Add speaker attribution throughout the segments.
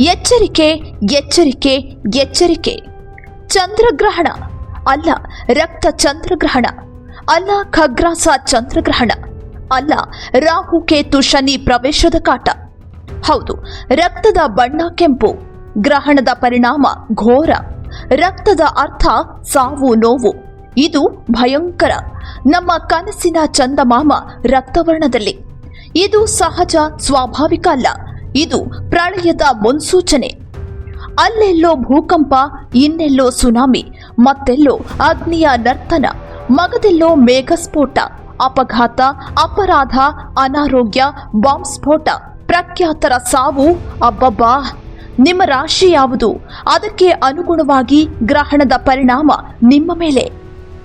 Speaker 1: ಎಚ್ಚರಿಕೆ ಎಚ್ಚರಿಕೆ ಎಚ್ಚರಿಕೆ. ಚಂದ್ರಗ್ರಹಣ. ಅಲ್ಲ, ರಕ್ತ ಚಂದ್ರಗ್ರಹಣ. ಅಲ್ಲ, ಖಗ್ರಾಸ ಚಂದ್ರಗ್ರಹಣ. ಅಲ್ಲ, ರಾಹು, ಕೇತು, ಶನಿ ಪ್ರವೇಶದ ಕಾಟ. ಹೌದು, ರಕ್ತದ ಬಣ್ಣ ಕೆಂಪು. ಗ್ರಹಣದ ಪರಿಣಾಮ ಘೋರ. ರಕ್ತದ ಅರ್ಥ ಸಾವು, ನೋವು. ಇದು ಭಯಂಕರ. ನಮ್ಮ ಕನಸಿನ ಚಂದಮಾಮ ರಕ್ತವರ್ಣದಲ್ಲಿ. ಇದು ಸಹಜ, ಸ್ವಾಭಾವಿಕ ಅಲ್ಲ. ಇದು ಪ್ರಳಯದ ಮುನ್ಸೂಚನೆ. ಅಲ್ಲೆಲ್ಲೋ ಭೂಕಂಪ, ಇನ್ನೆಲ್ಲೋ ಸುನಾಮಿ, ಮತ್ತೆಲ್ಲೋ ಅಗ್ನಿಯ ನರ್ತನ, ಮಗದೆಲ್ಲೋ ಮೇಘಸ್ಫೋಟ, ಅಪಘಾತ, ಅಪರಾಧ, ಅನಾರೋಗ್ಯ ಬಾಂಬ್ ಸ್ಫೋಟ ಪ್ರಖ್ಯಾತರ ಸಾವು, ಅಬ್ಬಬ್ಬಾ! ನಿಮ್ಮ ರಾಶಿ ಯಾವುದು? ಅದಕ್ಕೆ ಅನುಗುಣವಾಗಿ ಗ್ರಹಣದ ಪರಿಣಾಮ ನಿಮ್ಮ ಮೇಲೆ.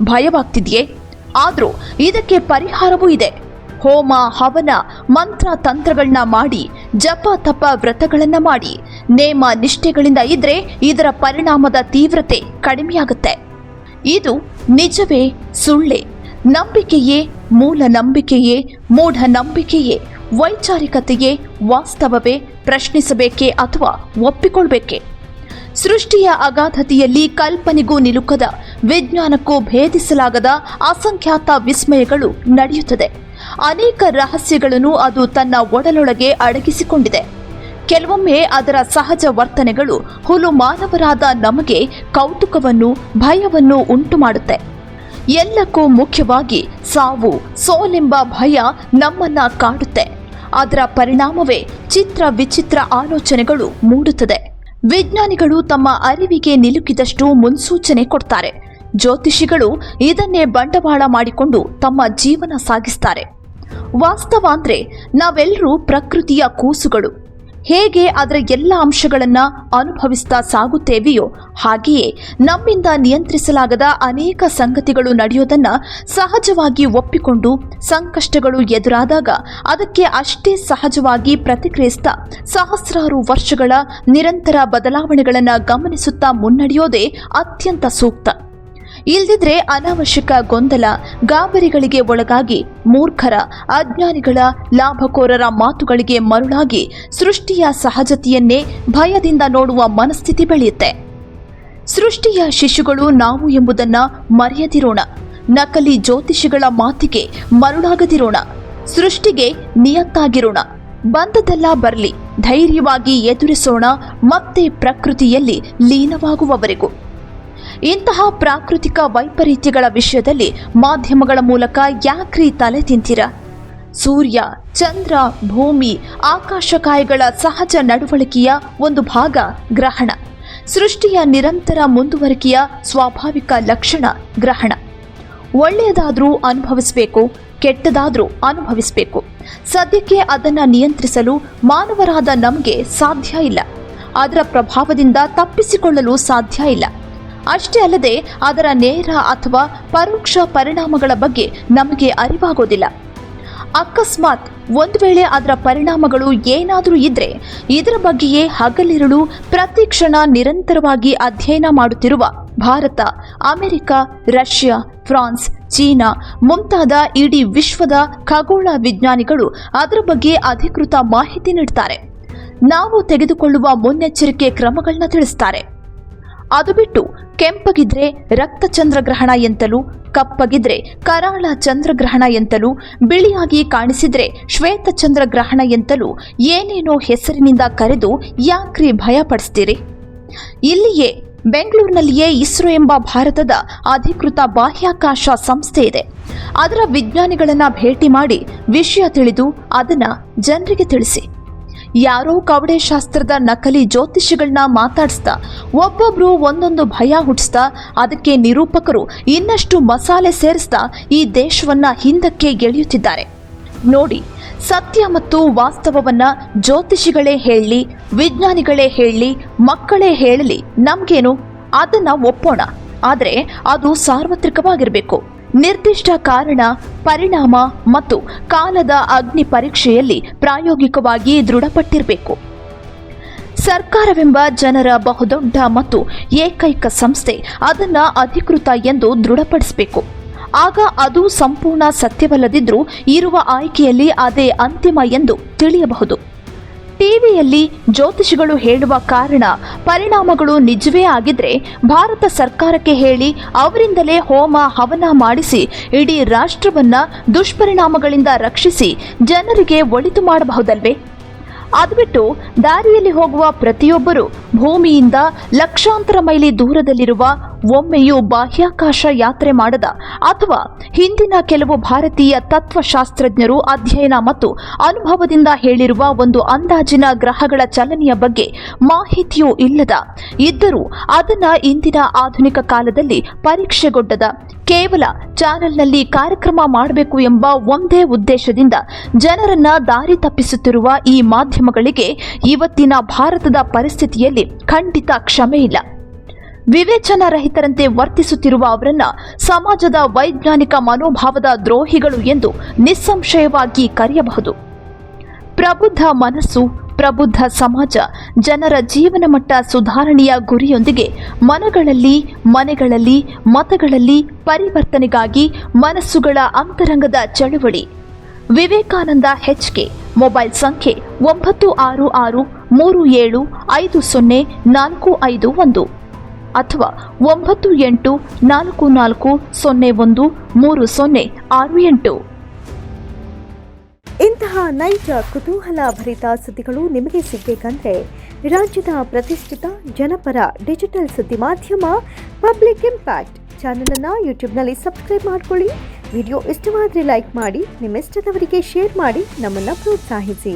Speaker 1: ಭಯವಾಗ್ತಿದೆಯೇ? ಆದರೂ ಇದಕ್ಕೆ ಪರಿಹಾರವೂ ಇದೆ. ಹೋಮ, ಹವನ, ಮಂತ್ರ ತಂತ್ರಗಳನ್ನ ಮಾಡಿ ಜಪ ತಪ ವ್ರತಗಳನ್ನು ಮಾಡಿ. ನೇಮ ನಿಷ್ಠೆಗಳಿಂದ ಇದ್ರೆ ಇದರ ಪರಿಣಾಮದ ತೀವ್ರತೆ ಕಡಿಮೆಯಾಗುತ್ತೆ. ಇದು ನಿಜವೇ ಸುಳ್ಳೆ. ನಂಬಿಕೆಯೇ ಮೂಲ ನಂಬಿಕೆಯೇ, ಮೂಢ ನಂಬಿಕೆಯೇ, ವೈಚಾರಿಕತೆಯೇ ವಾಸ್ತವವೇ ಪ್ರಶ್ನಿಸಬೇಕೇ ಅಥವಾ ಒಪ್ಪಿಕೊಳ್ಬೇಕೆ? ಸೃಷ್ಟಿಯ ಅಗಾಧತೆಯಲ್ಲಿ ಕಲ್ಪನೆಗೂ ನಿಲುಕದ, ವಿಜ್ಞಾನಕ್ಕೂ ಭೇದಿಸಲಾಗದ ಅಸಂಖ್ಯಾತ ವಿಸ್ಮಯಗಳು ನಡೆಯುತ್ತದೆ. ಅನೇಕ ರಹಸ್ಯಗಳನ್ನು ಅದು ತನ್ನ ಒಡಲೊಳಗೆ ಅಡಗಿಸಿಕೊಂಡಿದೆ. ಕೆಲವೊಮ್ಮೆ ಅದರ ಸಹಜ ವರ್ತನೆಗಳು ಹುಲು ಮಾನವರಾದ ನಮಗೆ ಕೌತುಕವನ್ನು, ಭಯವನ್ನು ಉಂಟು ಮಾಡುತ್ತೆ ಎಲ್ಲಕ್ಕೂ ಮುಖ್ಯವಾಗಿ ಸಾವು, ಸೋಲೆಂಬ ಭಯ ನಮ್ಮನ್ನ ಕಾಡುತ್ತೆ. ಅದರ ಪರಿಣಾಮವೇ ಚಿತ್ರ ವಿಚಿತ್ರ ಆಲೋಚನೆಗಳು ಮೂಡುತ್ತದೆ. ವಿಜ್ಞಾನಿಗಳು ತಮ್ಮ ಅರಿವಿಗೆ ನಿಲುಕಿದಷ್ಟು ಮುನ್ಸೂಚನೆ ಕೊಡ್ತಾರೆ. ಜ್ಯೋತಿಷಿಗಳು ಇದನ್ನೇ ಬಂಡವಾಳ ಮಾಡಿಕೊಂಡು ತಮ್ಮ ಜೀವನ ಸಾಗಿಸ್ತಾರೆ. ವಾಸ್ತವ ಅಂದ್ರೆ ನಾವೆಲ್ಲರೂ ಪ್ರಕೃತಿಯ ಕೂಸುಗಳು. ಹೇಗೆ ಅದರ ಎಲ್ಲ ಅಂಶಗಳನ್ನ ಅನುಭವಿಸ್ತಾ ಸಾಗುತ್ತೇವೆಯೋ ಹಾಗೆಯೇ ನಮ್ಮಿಂದ ನಿಯಂತ್ರಿಸಲಾಗದ ಅನೇಕ ಸಂಗತಿಗಳು ನಡೆಯೋದನ್ನ ಸಹಜವಾಗಿ ಒಪ್ಪಿಕೊಂಡು ಸಂಕಷ್ಟಗಳು ಎದುರಾದಾಗ ಅದಕ್ಕೆ ಅಷ್ಟೇ ಸಹಜವಾಗಿ ಪ್ರತಿಕ್ರಿಯಿಸ್ತಾ ಸಹಸ್ರಾರು ವರ್ಷಗಳ ನಿರಂತರ ಬದಲಾವಣೆಗಳನ್ನು ಗಮನಿಸುತ್ತಾ ಮುನ್ನಡೆಯೋದೇ ಅತ್ಯಂತ ಸೂಕ್ತ. ಇಲ್ದಿದ್ರೆ ಅನಾವಶ್ಯಕ ಗೊಂದಲ, ಗಾಬರಿಗಳಿಗೆ ಒಳಗಾಗಿ ಮೂರ್ಖರ, ಅಜ್ಞಾನಿಗಳ, ಲಾಭಕೋರರ ಮಾತುಗಳಿಗೆ ಮರುಳಾಗಿ ಸೃಷ್ಟಿಯ ಸಹಜತೆಯನ್ನೇ ಭಯದಿಂದ ನೋಡುವ ಮನಸ್ಥಿತಿ ಬೆಳೆಯುತ್ತೆ. ಸೃಷ್ಟಿಯ ಶಿಶುಗಳು ನಾವು ಎಂಬುದನ್ನ ಮರೆಯದಿರೋಣ. ನಕಲಿ ಜ್ಯೋತಿಷಿಗಳ ಮಾತಿಗೆ ಮರುಳಾಗದಿರೋಣ. ಸೃಷ್ಟಿಗೆ ನಿಯತ್ತಾಗಿರೋಣ. ಬಂದದೆಲ್ಲ ಬರಲಿ, ಧೈರ್ಯವಾಗಿ ಎದುರಿಸೋಣ, ಮತ್ತೆ ಪ್ರಕೃತಿಯಲ್ಲಿ ಲೀನವಾಗುವವರೆಗೂ. ಇಂತಹ ಪ್ರಾಕೃತಿಕ ವೈಪರೀತ್ಯಗಳ ವಿಷಯದಲ್ಲಿ ಮಾಧ್ಯಮಗಳ ಮೂಲಕ ಯಾಕ್ರಿ ತಲೆ ತಿಂತೀರ? ಸೂರ್ಯ, ಚಂದ್ರ, ಭೂಮಿ, ಆಕಾಶಕಾಯಗಳ ಸಹಜ ನಡವಳಿಕೆಯ ಒಂದು ಭಾಗ ಗ್ರಹಣ. ಸೃಷ್ಟಿಯ ನಿರಂತರ ಮುಂದುವರಿಕೆಯ ಸ್ವಾಭಾವಿಕ ಲಕ್ಷಣ ಗ್ರಹಣ. ಒಳ್ಳೆಯದಾದರೂ ಅನುಭವಿಸಬೇಕು, ಕೆಟ್ಟದಾದರೂ ಅನುಭವಿಸಬೇಕು. ಸದ್ಯಕ್ಕೆ ಅದನ್ನು ನಿಯಂತ್ರಿಸಲು ಮಾನವರಾದ ನಮಗೆ ಸಾಧ್ಯ ಇಲ್ಲ. ಅದರ ಪ್ರಭಾವದಿಂದ ತಪ್ಪಿಸಿಕೊಳ್ಳಲು ಸಾಧ್ಯ ಇಲ್ಲ. ಅಷ್ಟೇ ಅಲ್ಲದೆ ಅದರ ನೇರ ಅಥವಾ ಪರೋಕ್ಷ ಪರಿಣಾಮಗಳ ಬಗ್ಗೆ ನಮಗೆ ಅರಿವಾಗೋದಿಲ್ಲ. ಅಕಸ್ಮಾತ್ ಒಂದು ವೇಳೆ ಅದರ ಪರಿಣಾಮಗಳು ಏನಾದರೂ ಇದ್ರೆ ಇದರ ಬಗ್ಗೆಯೇ ಹಗಲಿರುಳು ಪ್ರತಿ ಕ್ಷಣ ನಿರಂತರವಾಗಿ ಅಧ್ಯಯನ ಮಾಡುತ್ತಿರುವ Bharat, America, Russia, France, China ಮುಂತಾದ ಇಡೀ ವಿಶ್ವದ ಖಗೋಳ ವಿಜ್ಞಾನಿಗಳು ಅದರ ಬಗ್ಗೆ ಅಧಿಕೃತ ಮಾಹಿತಿ ನೀಡುತ್ತಾರೆ ನಾವು ತೆಗೆದುಕೊಳ್ಳುವ ಮುನ್ನೆಚ್ಚರಿಕೆ ಕ್ರಮಗಳನ್ನ ತಿಳಿಸ್ತಾರೆ. ಅದು ಬಿಟ್ಟು ಕೆಂಪಗಿದ್ರೆ ರಕ್ತ ಚಂದ್ರಗ್ರಹಣ ಎಂತಲೂ, ಕಪ್ಪಗಿದ್ರೆ ಕರಾಳ ಚಂದ್ರಗ್ರಹಣ ಎಂತಲೂ, ಬಿಳಿಯಾಗಿ ಕಾಣಿಸಿದ್ರೆ ಶ್ವೇತ ಚಂದ್ರಗ್ರಹಣ ಎಂತಲೂ ಏನೇನೋ ಹೆಸರಿನಿಂದ ಕರೆದು ಯಾಕ್ರಿ ಭಯ ಪಡಿಸ್ತೀರಿ ಇಲ್ಲಿಯೇ ಬೆಂಗಳೂರಿನಲ್ಲಿಯೇ ಇಸ್ರೋ ಎಂಬ ಭಾರತದ ಅಧಿಕೃತ ಬಾಹ್ಯಾಕಾಶ ಸಂಸ್ಥೆ ಇದೆ. ಅದರ ವಿಜ್ಞಾನಿಗಳನ್ನ ಭೇಟಿ ಮಾಡಿ ವಿಷಯ ತಿಳಿದು ಅದನ್ನ ಜನರಿಗೆ ತಿಳಿಸಿ. ಯಾರೋ ಕವಡೆ ಶಾಸ್ತ್ರದ ನಕಲಿ ಜ್ಯೋತಿಷಿಗಳನ್ನ ಮಾತಾಡಿಸ್ತಾ, ಒಬ್ಬೊಬ್ರು ಒಂದೊಂದು ಭಯ ಹುಟ್ಟಿಸ್ತಾ ಅದಕ್ಕೆ ನಿರೂಪಕರು ಇನ್ನಷ್ಟು ಮಸಾಲೆ ಸೇರಿಸ್ತಾ ಈ ದೇಶವನ್ನ ಹಿಂದಕ್ಕೆ ಎಳೆಯುತ್ತಿದ್ದಾರೆ. ನೋಡಿ, ಸತ್ಯ ಮತ್ತು ವಾಸ್ತವವನ್ನ ಜ್ಯೋತಿಷಿಗಳೇ ಹೇಳಲಿ ವಿಜ್ಞಾನಿಗಳೇ ಹೇಳಲಿ ಮಕ್ಕಳೇ ಹೇಳಲಿ, ನಮಗೇನು? ಅದನ್ನ ಒಪ್ಪೋಣ. ಆದರೆ ಅದು ಸಾರ್ವತ್ರಿಕವಾಗಿರಬೇಕು. ನಿರ್ದಿಷ್ಟ ಕಾರಣ, ಪರಿಣಾಮ ಮತ್ತು ಕಾಲದ ಅಗ್ನಿ ಪರೀಕ್ಷೆಯಲ್ಲಿ ಪ್ರಾಯೋಗಿಕವಾಗಿ ದೃಢಪಟ್ಟಿರಬೇಕು. ಸರ್ಕಾರವೆಂಬ ಜನರ ಬಹುದೊಡ್ಡ ಮತ್ತು ಏಕೈಕ ಸಂಸ್ಥೆ ಅದನ್ನು ಅಧಿಕೃತ ಎಂದು ದೃಢಪಡಿಸಬೇಕು. ಆಗ ಅದು ಸಂಪೂರ್ಣ ಸತ್ಯವಲ್ಲದಿದ್ದರೂ ಇರುವ ಆಯ್ಕೆಯಲ್ಲಿ ಅದೇ ಅಂತಿಮ ಎಂದು ತಿಳಿಯಬಹುದು. ಟಿವಿಯಲ್ಲಿ ಜ್ಯೋತಿಷಿಗಳು ಹೇಳುವ ಕಾರಣ ಪರಿಣಾಮಗಳು ನಿಜವೇ ಆಗಿದ್ರೆ ಭಾರತ ಸರ್ಕಾರಕ್ಕೆ ಹೇಳಿ ಅವರಿಂದಲೇ ಹೋಮ ಹವನ ಮಾಡಿಸಿ ಇಡೀ ರಾಷ್ಟ್ರವನ್ನ ದುಷ್ಪರಿಣಾಮಗಳಿಂದ ರಕ್ಷಿಸಿ ಜನರಿಗೆ ಒಳಿತು ಮಾಡಬಹುದಲ್ವೇ? ಅದು ಬಿಟ್ಟು ದಾರಿಯಲ್ಲಿ ಹೋಗುವ ಪ್ರತಿಯೊಬ್ಬರು ಭೂಮಿಯಿಂದ ಲಕ್ಷಾಂತರ ಮೈಲಿ ದೂರದಲ್ಲಿರುವ ಒಮ್ಮೆಯೂ ಬಾಹ್ಯಾಕಾಶ ಯಾತ್ರೆ ಮಾಡದ ಅಥವಾ ಹಿಂದಿನ ಕೆಲವು ಭಾರತೀಯ ತತ್ವಶಾಸ್ತ್ರಜ್ಞರು ಅಧ್ಯಯನ ಮತ್ತು ಅನುಭವದಿಂದ ಹೇಳಿರುವ ಒಂದು ಅಂದಾಜಿನ ಗ್ರಹಗಳ ಚಲನೆಯ ಬಗ್ಗೆ ಮಾಹಿತಿಯೂ ಇಲ್ಲದ, ಇದ್ದರೂ ಅದನ್ನು ಇಂದಿನ ಆಧುನಿಕ ಕಾಲದಲ್ಲಿ ಪರೀಕ್ಷೆಗೊಡ್ಡದ, ಕೇವಲ ಚಾನೆಲ್ನಲ್ಲಿ ಕಾರ್ಯಕ್ರಮ ಮಾಡಬೇಕು ಎಂಬ ಒಂದೇ ಉದ್ದೇಶದಿಂದ ಜನರನ್ನ ದಾರಿ ತಪ್ಪಿಸುತ್ತಿರುವ ಈ ಮಾಧ್ಯಮಗಳಿಗೆ ಇವತ್ತಿನ ಭಾರತದ ಪರಿಸ್ಥಿತಿಯಲ್ಲಿ ಖಂಡಿತ ಕ್ಷಮೆ ಇಲ್ಲ ವಿವೇಚನಾ ರಹಿತರಂತೆ ವರ್ತಿಸುತ್ತಿರುವ ಅವರನ್ನ ಸಮಾಜದ ವೈಜ್ಞಾನಿಕ ಮನೋಭಾವದ ದ್ರೋಹಿಗಳು ಎಂದು ನಿಸ್ಸಂಶಯವಾಗಿ ಕರೆಯಬಹುದು. ಪ್ರಬುದ್ಧ ಮನಸ್ಸು, ಪ್ರಬುದ್ಧ ಸಮಾಜ, ಜನರ ಜೀವನ ಮಟ್ಟ ಸುಧಾರಣೆಯ ಗುರಿಯೊಂದಿಗೆ ಮನಗಳಲ್ಲಿ, ಮನೆಗಳಲ್ಲಿ, ಮತಗಳಲ್ಲಿ ಪರಿವರ್ತನೆಗಾಗಿ ಮನಸ್ಸುಗಳ ಅಂತರಂಗದ ಚಳುವಳಿ. ವಿವೇಕಾನಂದ ಹೆಚ್ಕೆ, ಮೊಬೈಲ್ ಸಂಖ್ಯೆ ಒಂಬತ್ತು ಆರು ಆರು ಮೂರು ಏಳು ಐದು ಸೊನ್ನೆ ನಾಲ್ಕು ಐದು ಒಂದು. ಅಥವಾ ಒಂಬತ್ತು ಎಂಟು ನಾಲ್ಕು ನಾಲ್ಕು ಸೊನ್ನೆ ಒಂದು ಮೂರು ಸೊನ್ನೆ ಆರು ಎಂಟು.
Speaker 2: ಇಂತಹ ನೈಜ ಕುತೂಹಲ ಭರಿತ ಸುದ್ದಿಗಳು ನಿಮಗೆ ಸಿಗಬೇಕಂದ್ರೆ ರಾಜ್ಯದ ಪ್ರತಿಷ್ಠಿತ ಜನಪರ ಡಿಜಿಟಲ್ ಸುದ್ದಿ ಮಾಧ್ಯಮ ಪಬ್ಲಿಕ್ ಇಂಪ್ಯಾಕ್ಟ್ ಚಾನಲನ್ನು ಯೂಟ್ಯೂಬ್ನಲ್ಲಿ ಸಬ್ಸ್ಕ್ರೈಬ್ ಮಾಡ್ಕೊಳ್ಳಿ. ವಿಡಿಯೋ ಇಷ್ಟವಾದರೆ ಲೈಕ್ ಮಾಡಿ ನಿಮ್ಮ ಇಷ್ಟದವರಿಗೆ ಶೇರ್ ಮಾಡಿ, ನಮ್ಮನ್ನು ಪ್ರೋತ್ಸಾಹಿಸಿ.